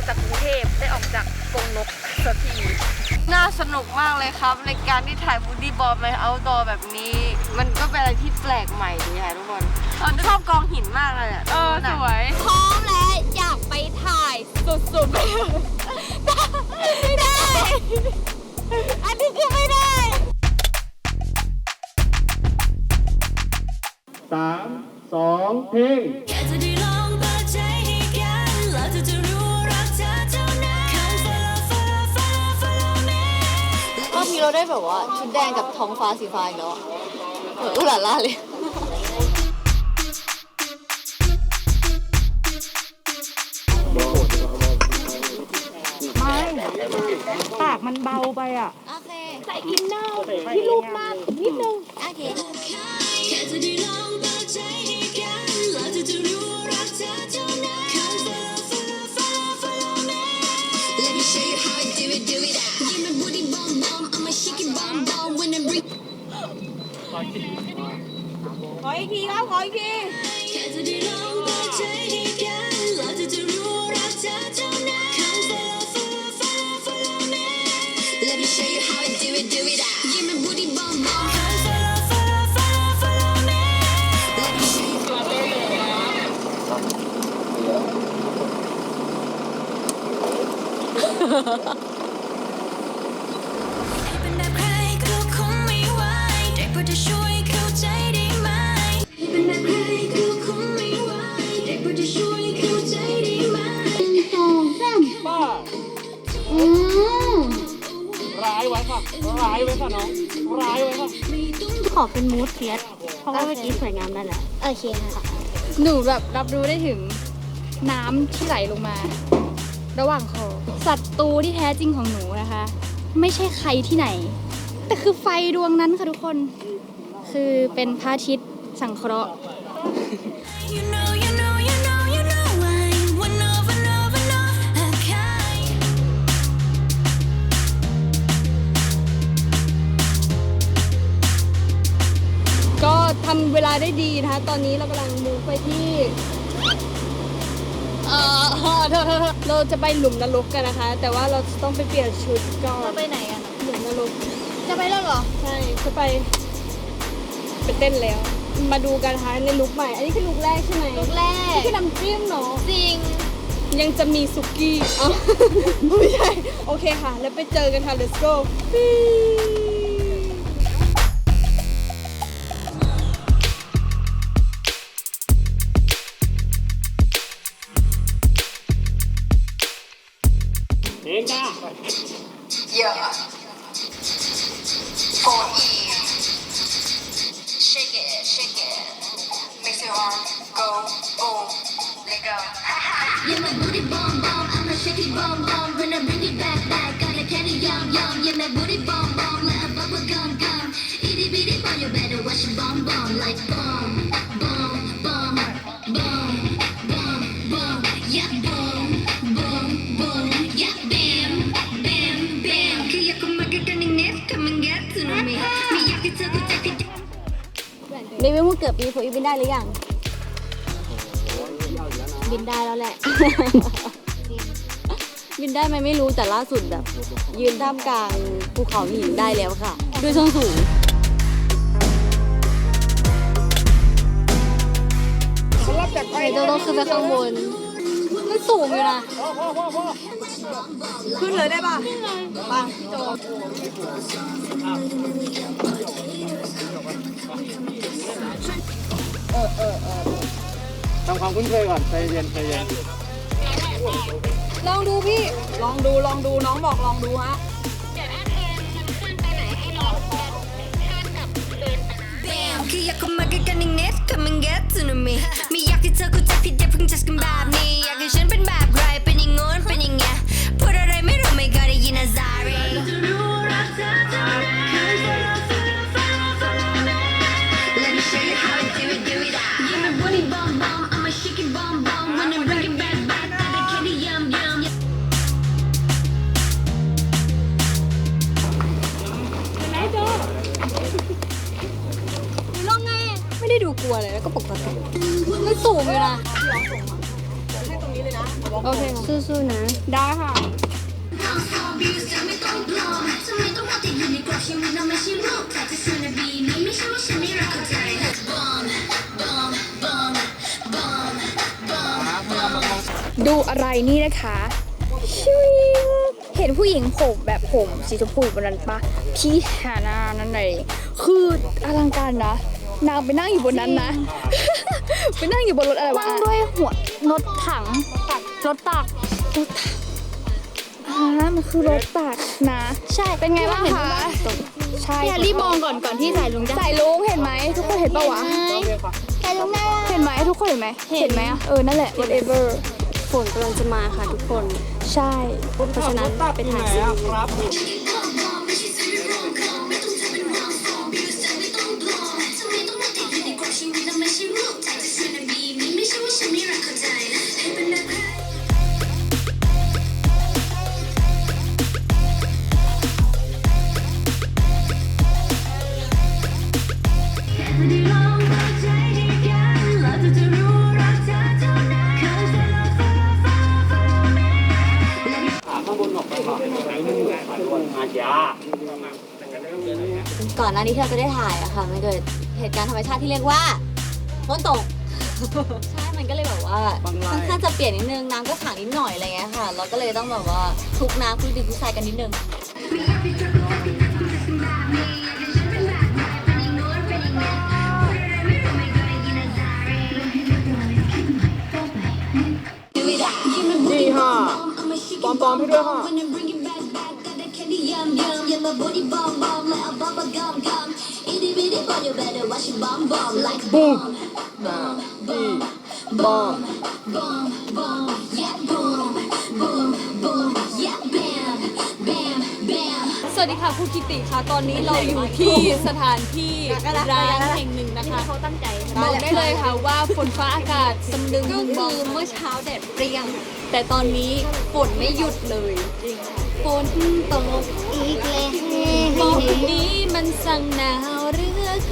อกจากกรุงเทพได้ออกจากกรงนกสักทีน่าสนุกมากเลยครับ ในการที่ถ่ายบูดี้บอลในเอาท์ดอร์แบบนี้ มันก็เป็นอะไรที่แปลกใหม่ดีค่ะทุกคนเราชอบกองหินมากเลยอะเออสวยพร้อมแล้วอยากไปถ่ายสุดๆไม่ได้ อันนี้คือไม่ได้สามสองเพลง ได้แบบว่าชุดแดงกับท้องฟ้าสีฟ้าอีกแล้วอะเหมือนอุหลาล่าเลยปากมันเบาไปอะ โอเคใส่อินเนอร์ที่ลูกมากนิดนึง โอเค แค่จะได้ลองเปิดใจให้ ขออีกทีครับขออีกที ร้ายไว้ค่ะ ร้ายไว้ค่ะน้อง ร้ายไว้ค่ะ ขอเป็นมูดเฟียสเพราะว่าเมื่อกี้สวยงามนั่นแหละโอเคค่ะ หนูแบบรับรู้ได้ถึงน้ำที่ไหลลงมา ระหว่างคอศัตรูที่แท้จริงของหนูนะคะ ไม่ใช่ใครที่ไหน แต่คือไฟดวงนั้นค่ะทุกคน คือเป็นพระอาทิตย์สังเคราะห์ำเวลาได้ดีนะคะ ตอนนี้เรากำลังมูฟไปที่เอ่อเธอเธอเธอเราจะไปหลุมนรกกันนะคะ แต่ว่าเราจะต้องไปเปลี่ยนชุดก่อนเราไปไหนกันหลุมนรกจะไปแล้วเหรอใช่จะไปไปเต้นแล้ว มาดูกันนะคะในลุคใหม่ อันนี้คือลุคแรกใช่ไหมลูกแรกนี่คือน้ำจิ้มเนาะจริงยังจะมีสุกี้อ๋อไม่ใช่ โอเคค่ะ แล้วไปเจอกันค่ะ let's go he, yeah, for he, shake it, shake it, makes your arm go boom, Let nigga. yeah, my booty bomb bomb, I'm a shaky bomb bomb, gonna bring it back back, got a candy yum yum, yeah, my booty bomb bomb, let a bubble gum gum, itty bitty bomb, you better watch your bomb bomb like bomb. รีวิวมือเกือบปีโฟอีบินได้หรือยัง บินได้แล้วแหละ บินได้ไหมไม่รู้แต่ล่าสุดแบบ ยืนท่ามกลางภูเขาหินได้แล้วค่ะ ด้วยส้นสูงเดี๋ยวต้องขึ้นไปข้างบน มันสูงอยู่นะ ขึ้นเลยได้ป่ะทำ ความคุ้นเคยก่อนใจเย็นใจเย็นลองดูพี่ ลองดูลองดูน้องบอกลองดูฮะ Bam คืออยากเข้ามาใกล้ๆในเน็ต Come and get to know me ไม่อยากให้เธอเข้าใจผิดอย่าเพิ่งจัดกันแบบนี้ อยากให้ฉันเป็นแบบใครเป็นอย่างงนเป็นอย่างเงี้ย ใช่ว่าฉันไม่รักเข้าใจ Bomb bomb bomb bomb bomb ดูอะไรนี่นะคะชิวเห็นผู้หญิงผมแบบผมสีชมพูบนนั้นปะพี่ฮานานั่นเองคืออลังการนะ นางไปนั่งอยู่บนนั้นนะ ไปนั่งอยู่บนรถอะไรวะนั่งด้วยหัวรถถังตักรถตักรถตักอ่ามันคือรถตักนะ ใช่เป็นไงบ้างคะใช่พี่รีบมองก่อนก่อนที่สายลุงจะสายลุงเห็นไหมทุกคนเห็นปะวะแต่ลุงได้เห็นไหมทุกคนเห็นไหมเห็นไหมอะเออนั่นแหละ whatever ฝนกำลังจะมาค่ะทุกคน ใช่เพราะฉะนั้นไปถ่ายซีรีส์ อนหน้านี้ที่เราจะได้ถ่ายอะค่ะ มันเกิดเหตุการณ์ธรรมชาติที่เรียกว่าฝนตก ใช่ มันก็เลยแบบว่าค่อนข้างจะเปลี่ยนนิดนึง น้ำก็ขังนิดหน่อยอะไรเงี้ยค่ะ เราก็เลยต้องแบบว่าคลุกน้ำคลุกดินคลุกทรายกันนิดนึงนี่ค่ะปอมปอมๆให้ด้วยค่ะ บูมนี่บอมสวัสดีค่ะคุณกิติค่ะ ตอนนี้เราอยู่ที่สถานที่ร้านแห่งหนึ่งนะคะเขาตั้งใจบอกได้เลยค่ะว่าฝนฟ้าอากาศสำนึงก็บึงคืบอองเมื่อเช้าแดดเปรี้ยง แต่ตอนนี้ฝนไม่หยุดเลยฝนตกอีกแล้วบอกนี้มันสั่งหนาว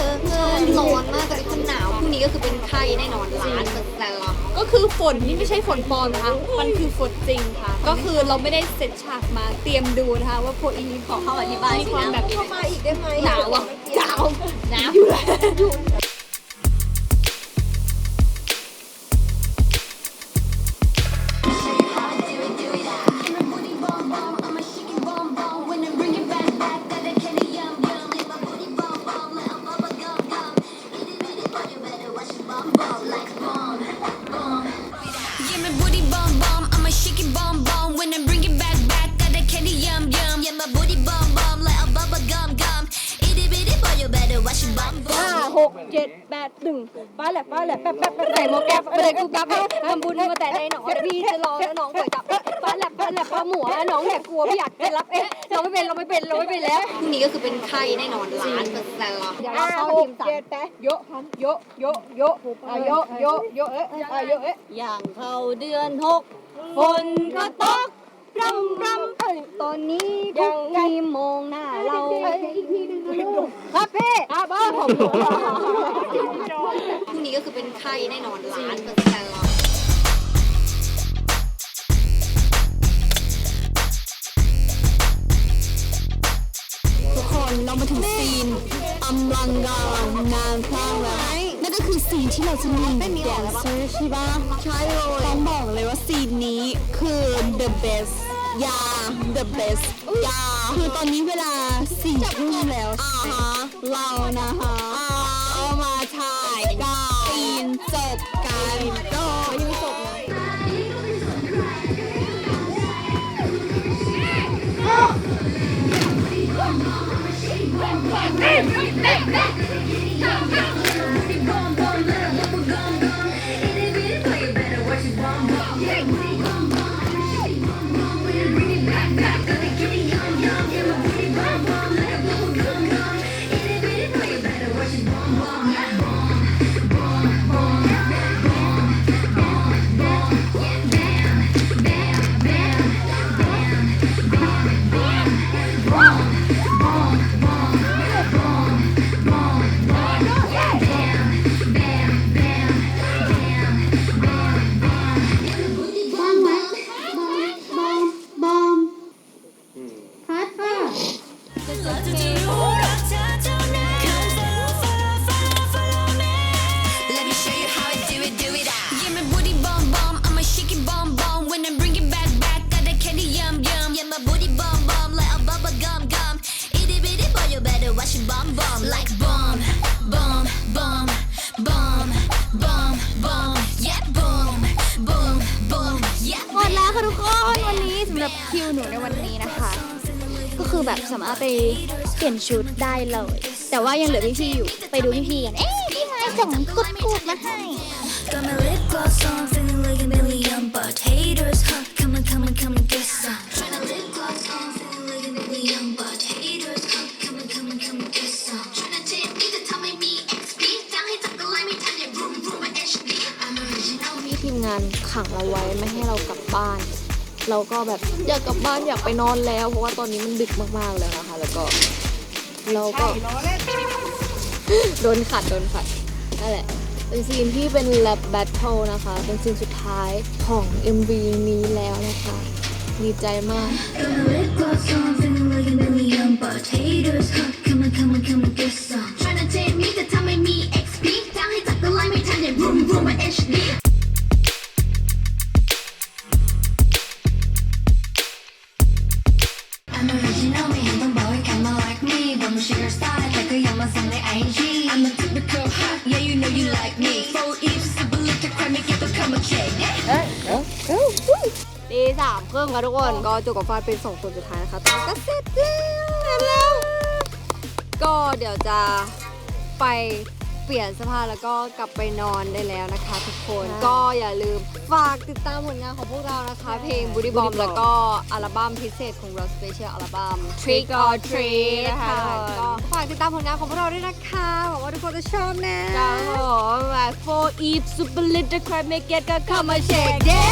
เรือเกินร้อนมากตอนนี้คนหนาวพรุ่งนี้ก็คือเป็นไข้แน่นอนล้านเปอร์เซ็นต์ก็คือฝนนี่ไม่ใช่ฝนปลอมนะคะ มันคือฝนจริงค่ะ ก็คือเราไม่ได้เซตฉากมาเตรียมดูนะคะ ว่าโพอีขอเข้าอธิบายมีความแบบเข้ามาอีกได้ไหมหนาวอะหนาวหนาวอยู่แล้ว ใส่หมวกแก๊ปไปเลยกูกับทำบุญมาแต่ในหนองพี่จะรอแล้วน้องป่วยจับป้าแหละป้าแหละป้าหมัวน้องแหละกลัวพี่อยากเป็นรับเอ๊ะเราไม่เป็นเราไม่เป็นเราไม่เป็นแล้วพรุ่งนี้ก็คือเป็นไข้แน่นอนล้านเปอร์เซ็นต์เดี๋ยวเราเข้าทีมสามเจ็ดแปดโยะโยะโยะโยะอะโยะโยะโยะเอ๊ะอะโยะเอ๊ะอย่างเข้าเดือนหกฝนก็ตกรำรำเอ้ยตอนนี้ยังไงมองหน้าเราครับพี่ครับบ้าผมพรุ่ง ก็คือเป็นไข้แน่นอนล้านเปอร์เซ็นต์ทุกคนเรามาถึงซีนอำลังกานงานสร้างแล้วนั่นก็คือซีนที่เราจะมีแดนเซอร์ใช่ปะใช่เลยต้องบอกเลยว่าซีนนี้คือ the best ยา the best ยาคือตอนนี้เวลาสี่ทุ่มแล้วอ่าฮะเรานะคะเอามาถ่ายกัน ซีนจบกันก็ยังจบนะ Bomb you better watch it bomb bomb like bomb, bomb, bomb, bomb, bomb, bomb. Yeah, boom, boom, boom. Yeah. หมดแล้วค่ะทุกคนวันนี้สำหรับคิวหนูในวันนี้นะคะ ก็คือแบบสามารถไปเปลี่ยนชุดได้เลย แต่ว่ายังเหลือพี่ๆอยู่ไปดูพี่ๆกันเอ๊ะพี่ไม้ส่งกุดกุดมาให้ Got my lip gloss on, feeling like a million but haters, huh? ขังเราไว้ไม่ให้เรากลับบ้าน เราก็แบบอยากกลับบ้านอยากไปนอนแล้ว เพราะว่าตอนนี้มันดึกมากๆแล้วนะคะ แล้วก็เราก็โดนขัดโดนขัดนั่นแหละเป็นซีนที่เป็นแ a บแบทเทิลนะคะ เป็นซีนสุดท้ายของ MV นี้แล้วนะคะ ดีใจมาก Got my lip gloss on, feeling like a million but haters, huh? Come on, come on, come on, get some. Tryna take me to tell me me XP, down here, talk like me, tell you room, room, HD. ส่งใน IG I'm a typical hot yeah you know you like me Four eves super lit to crime make it become a check ตีสามครึ่งค่ะทุกคน ก็จูกับฟาดเป็นสองคนสุดท้ายนะคะตอนก็เสร็จแล้วแล้ว ก็เดี๋ยวจะไปเปลี่ยนเสภาแล้วก็กลับไปนอนได้แล้วนะคะ ทุกคนก็อย่าลืมฝากติดตามผลงานของพวกเรานะคะเพลง Booty Bomb แล้วก็อัลบั้มพิเศษของเรา Special อัลบั้ม Trick or Treat นะคะก็ฝากติดตามผลงานของพวกเราด้วยนะคะหวังว่าทุกคนจะชอบนะจ้าผม Four Eve Super Lit The Crab Make It ก็เข้ามาเช็คเย้